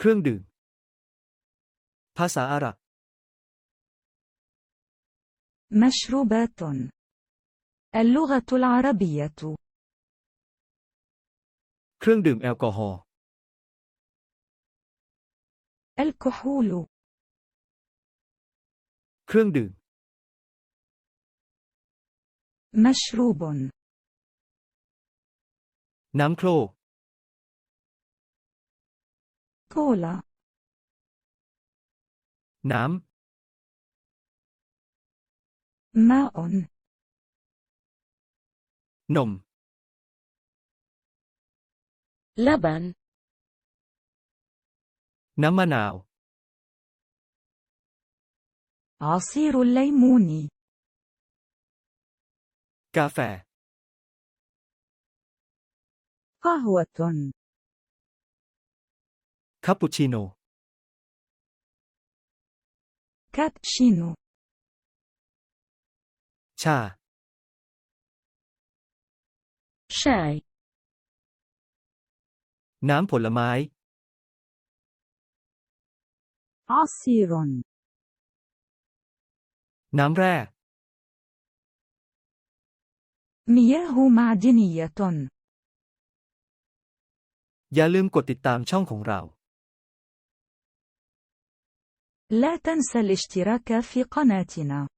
เครื่องดื่ม ภาษาอาหรับมชรูบาตนอัลลูก ت ตุลอาระบียตุเครื่องดื่มแอลกอฮอล์อั الكحول เครื่องดื่มมชรูบ ب น้ำโคลก كولا نعم ماء نم لبن نمناو عصير الليمون كافيه قهوة คาปูชิโน่ cappuccino ชา شاي น้ำผลไม้อซีรอน น้ำแร่มฮูมาดิน د ยตนอย่าลืมกดติดตามช่องของเรา لا تنسى الاشتراك في قناتنا